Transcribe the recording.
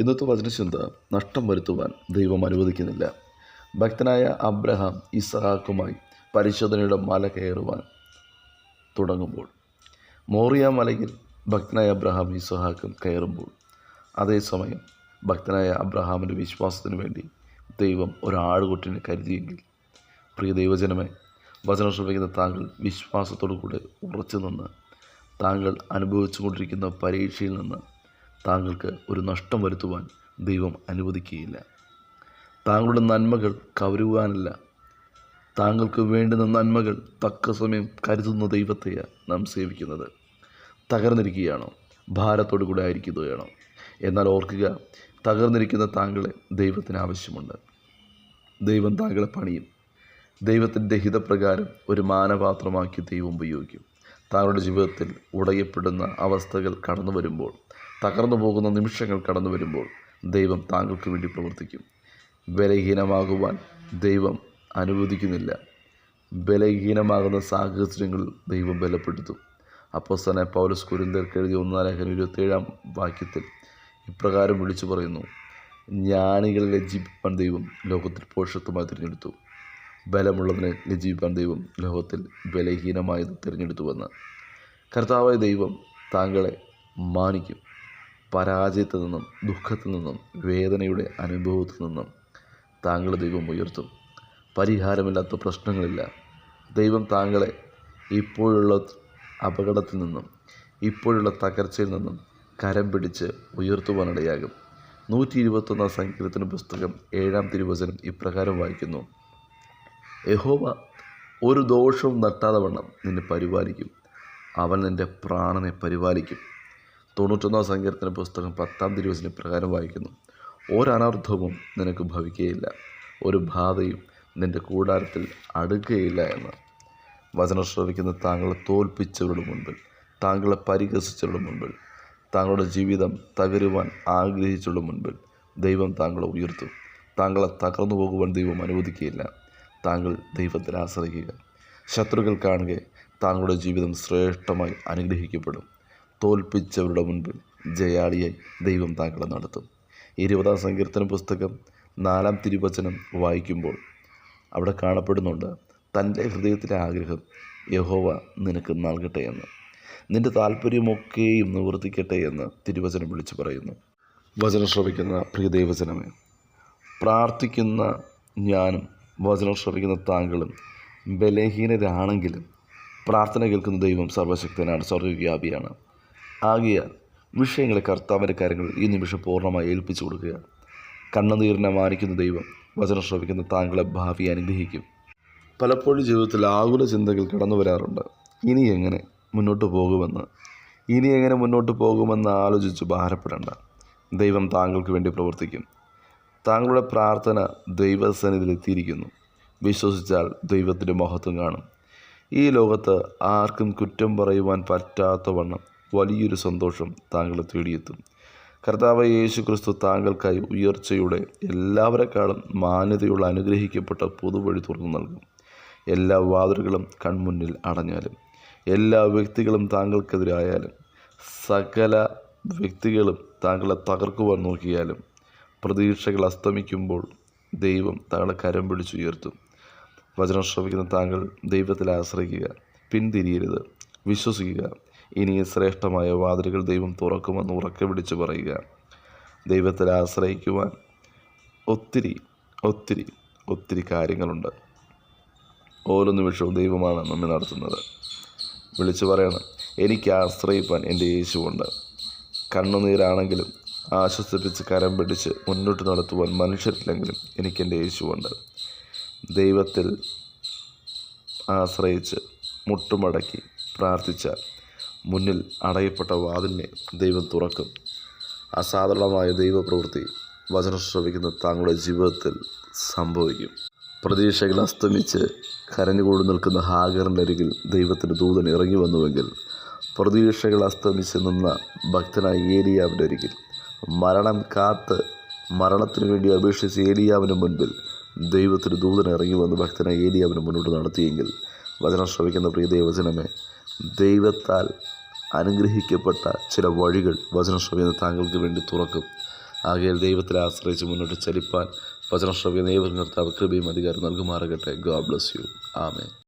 ഇന്നത്തെ വചനചിന്ത നഷ്ടം വരുത്തുവാൻ ദൈവം അനുവദിക്കുന്നില്ല. ഭക്തനായ അബ്രഹാം ഇസഹാക്കുമായി പരിശോധനയുടെ മല കയറുവാൻ തുടങ്ങുമ്പോൾ മോറിയ മലയിൽ ഭക്തനായ അബ്രഹാം ഇസഹാക്കും കയറുമ്പോൾ അതേസമയം ഭക്തനായ അബ്രഹാമിന്റെ വിശ്വാസത്തിന് വേണ്ടി ദൈവം ഒരാടുകുട്ടിനെ കരുതിയെങ്കിൽ പ്രിയ ദൈവജനമേ വചനം ശ്രമിക്കുന്ന താങ്കൾ വിശ്വാസത്തോടു കൂടെ ഉറച്ചു നിന്ന് താങ്കൾ അനുഭവിച്ചു കൊണ്ടിരിക്കുന്ന പരീക്ഷയിൽ നിന്ന് താങ്കൾക്ക് ഒരു നഷ്ടം വരുത്തുവാൻ ദൈവം അനുവദിക്കുകയില്ല. താങ്കളുടെ നന്മകൾ കവരുവാനല്ല. താങ്കൾക്ക് വേണ്ടുന്ന നന്മകൾ തക്ക സമയം കരുതുന്ന ദൈവത്തെയാണ് നാം സേവിക്കുന്നത്. തകർന്നിരിക്കുകയാണോ? ഭാരത്തോടു കൂടെ ആയിരിക്കുകയാണോ? എന്നാൽ ഓർക്കുക തകർന്നിരിക്കുന്ന താങ്കളെ ദൈവത്തിന് ആവശ്യമുണ്ട്. ദൈവം താങ്കളെ പണിയും. ദൈവത്തിന്റെ ഹിതപ്രകാരം ഒരു മാനപാത്രമാക്കി ദൈവം ഉപയോഗിക്കും. താങ്കളുടെ ജീവിതത്തിൽ ഉടയപ്പെടുന്ന അവസ്ഥകൾ കടന്നു വരുമ്പോൾ തകർന്നു പോകുന്ന നിമിഷങ്ങൾ കടന്നു വരുമ്പോൾ ദൈവം താങ്കൾക്ക് വേണ്ടി പ്രവർത്തിക്കും. ബലഹീനമാകുവാൻ ദൈവം അനുവദിക്കുന്നില്ല. ബലഹീനമാകുന്ന സാഹചര്യങ്ങൾ ദൈവം ബലപ്പെടുത്തും. അപ്പോസ്തലനായ പൗലസ് കുരിന്തർക്ക് എഴുതിയ ഒന്നാം ലേഖനം ഇരുപത്തേഴാം വാക്യത്തിൽ ഇപ്രകാരം വിളിച്ചു പറയുന്നു ജ്ഞാനികളെ ലജ്ജിപ്പാൻ ദൈവം ലോകത്തിൽ പോഷത്വമായി തിരഞ്ഞെടുത്തു. ബലമുള്ളതിനെ ലജ്ജിപ്പാൻ ദൈവം ലോകത്തിൽ ബലഹീനമായത് തിരഞ്ഞെടുത്തുവെന്ന്. കർത്താവായ ദൈവം താങ്കളെ മാനിക്കും. പരാജയത്തിൽ നിന്നും ദുഃഖത്തിൽ നിന്നും വേദനയുടെ അനുഭവത്തിൽ നിന്നും താങ്കളെ ദൈവം ഉയർത്തും. പരിഹാരമില്ലാത്ത പ്രശ്നങ്ങളില്ല. ദൈവം താങ്കളെ ഇപ്പോഴുള്ള അപകടത്തിൽ നിന്നും ഇപ്പോഴുള്ള തകർച്ചയിൽ നിന്നും കരം പിടിച്ച് ഉയർത്തുവാനിടയാകും. നൂറ്റി ഇരുപത്തൊന്നാം സങ്കീർത്തന പുസ്തകം ഏഴാം തിരുവചനം ഇപ്രകാരം വായിക്കുന്നു. യഹോവ ഒരു ദോഷവും നട്ടാതെ വണ്ണം നിന്നെ പരിപാലിക്കും. അവൻ നിന്റെ പ്രാണനെ പരിപാലിക്കും. തൊണ്ണൂറ്റൊന്നാം സങ്കീർത്തന പുസ്തകം പത്താം തിരുവചനം പ്രകാരം വായിക്കുന്നു. ഒരനർത്ഥവും നിനക്ക് ഭവിക്കുകയില്ല. ഒരു ബാധയും നിന്റെ കൂടാരത്തിൽ അടുക്കുകയില്ല എന്ന്. വചനം ശ്രവിക്കുന്ന താങ്കളെ തോൽപ്പിച്ചവരുടെ മുൻപിൽ താങ്കളെ പരിഹസിച്ചവരുടെ മുൻപിൽ താങ്കളുടെ ജീവിതം തകരുവാൻ ആഗ്രഹിച്ചുള്ള മുൻപിൽ ദൈവം താങ്കളെ ഉയർത്തും. താങ്കളെ തകർന്നു പോകുവാൻ ദൈവം അനുവദിക്കുകയില്ല. താങ്കൾ ദൈവത്തിൽ ആശ്രയിക്കുക. ശത്രുക്കൾ കാണുക താങ്കളുടെ ജീവിതം ശ്രേഷ്ഠമായി അനുഗ്രഹിക്കപ്പെടും. തോൽപ്പിച്ചവരുടെ മുൻപിൽ ജയാളിയായി ദൈവം താങ്കളെ നടത്തും. ഇരുപതാം സങ്കീർത്തന പുസ്തകം നാലാം തിരുവചനം വായിക്കുമ്പോൾ അവിടെ കാണപ്പെടുന്നുണ്ട് തന്റെ ഹൃദയത്തിലെ ആഗ്രഹം യഹോവ നിനക്ക് നൽകട്ടെ എന്ന്. നിന്റെ താല്പര്യമൊക്കെയും നിവർത്തിക്കട്ടെ എന്ന് തിരുവചനം വിളിച്ചു പറയുന്നു. വചനം ശ്രവിക്കുന്ന പ്രിയ ദൈവചനമേ പ്രാർത്ഥിക്കുന്ന ഞാനും വചനം ശ്രവിക്കുന്ന താങ്കളും ബലഹീനരാണെങ്കിലും പ്രാർത്ഥന കേൾക്കുന്ന ദൈവം സർവശക്തനാണ്. സർവവ്യാപിയാണ് ആകിയാൽ വിഷയങ്ങളെ കർത്താവിന്റെ കാര്യങ്ങൾ ഈ നിമിഷം പൂർണമായി ഏൽപ്പിച്ചു കൊടുക്കുക. കണ്ണുനീരിനെ മാനിക്കുന്ന ദൈവം വചനം ശ്രമിക്കുന്ന താങ്കളെ ഭാവി അനുഗ്രഹിക്കും. പലപ്പോഴും ജീവിതത്തിൽ ആകുല ചിന്തകൾ കടന്നു വരാറുണ്ട്. ഇനി എങ്ങനെ മുന്നോട്ട് പോകുമെന്ന്? ഇനി എങ്ങനെ മുന്നോട്ട് പോകുമെന്ന് ആലോചിച്ച് ഭാരപ്പെടേണ്ട. ദൈവം താങ്കൾക്ക് വേണ്ടി പ്രവർത്തിക്കും. താങ്കളുടെ പ്രാർത്ഥന ദൈവസന്നിധിയിലെത്തിയിരിക്കുന്നു വിശ്വസിച്ചാൽ ദൈവത്തിന്റെ മഹത്വം കാണും. ഈ ലോകത്ത് ആർക്കും കുറ്റം പറയുവാൻ പറ്റാത്ത വണ്ണം വലിയൊരു സന്തോഷം താങ്കളെ തേടിയെത്തും. കർത്താവ് യേശു ക്രിസ്തു താങ്കൾക്കായി ഉയർച്ചയുടെ എല്ലാവരെക്കാളും മാന്യതയുള്ള അനുഗ്രഹിക്കപ്പെട്ട പുതുവഴി തുറന്നു നൽകും. എല്ലാ വാതിലുകളും കൺമുന്നിൽ അടഞ്ഞാലും എല്ലാ വ്യക്തികളും താങ്കൾക്കെതിരായാലും സകല വ്യക്തികളും താങ്കളെ തകർക്കുവാൻ നോക്കിയാലും പ്രതീക്ഷകൾ അസ്തമിക്കുമ്പോൾ ദൈവം താങ്കളെ കരം പിടിച്ചുയർത്തും വചനം ശ്രമിക്കുന്ന താങ്കൾ ദൈവത്തിൽ ആശ്രയിക്കുക പിന്തിരിയരുത് വിശ്വസിക്കുക ഇനി ശ്രേഷ്ഠമായ വാതിലുകൾ ദൈവം തുറക്കുമെന്ന് ഉറക്കെ വിളിച്ചു പറയുക. ദൈവത്തിൽ ആശ്രയിക്കുവാൻ ഒത്തിരി ഒത്തിരി ഒത്തിരി കാര്യങ്ങളുണ്ട്. ഓരോ നിമിഷവും ദൈവമാണ് നമ്മെ നടത്തുന്നത്. വിളിച്ചു പറയണം എനിക്ക് ആശ്രയിപ്പാൻ എന്റെ യേശുവുണ്ട്. കണ്ണുനീരാണെങ്കിലും ആശ്വസിപ്പിച്ച് കരം പിടിച്ച് മുന്നോട്ട് നടത്തുവാൻ മനുഷ്യരില്ലെങ്കിലും എനിക്കെന്റെ യേശുവുണ്ട്. ദൈവത്തിൽ ആശ്രയിച്ച് മുട്ടുമടക്കി പ്രാർത്ഥിച്ചാൽ മുന്നിൽ അടയപ്പെട്ട വാതിലിനെ ദൈവം തുറക്കും. അസാധാരണമായ ദൈവപ്രവൃത്തി വചനം ശ്രവിക്കുന്ന താങ്കളുടെ ജീവിതത്തിൽ സംഭവിക്കും. പ്രതീക്ഷകൾ അസ്തമിച്ച് കരഞ്ഞുകൂടി നിൽക്കുന്ന ഹാഗറിന്റെ അരികിൽ ദൈവത്തിന്റെ ദൂതൻ ഇറങ്ങി വന്നുവെങ്കിൽ പ്രതീക്ഷകൾ അസ്തമിച്ച് നിന്ന ഭക്തനായ ഏലിയാവിന്റെ അരികിൽ മരണം കാത്ത് മരണത്തിന് വേണ്ടി അപേക്ഷിച്ച് ഏലിയാവിന് മുൻപിൽ ദൈവത്തിന് ദൂതൻ ഇറങ്ങി വന്ന് ഭക്തനായ ഏലിയാവിന് മുന്നോട്ട് നടത്തിയെങ്കിൽ വചനം ശ്രവിക്കുന്ന പ്രിയ ദൈവചനമേ ദൈവത്താൽ അനുഗ്രഹിക്കപ്പെട്ട ചില വഴികൾ വചനം ശ്രവിക്കുന്ന താങ്കൾക്ക് വേണ്ടി തുറക്കും. ആകെ ദൈവത്തിൽ ആശ്രയിച്ച് മുന്നോട്ട് ചലിപ്പാൻ വചനശ്രവ്യ ദൈവ കർത്താവ് കൃപയും അധികാരം നൽകുമാറാകട്ടെ. ഗോഡ് ബ്ലസ് യു ആമേ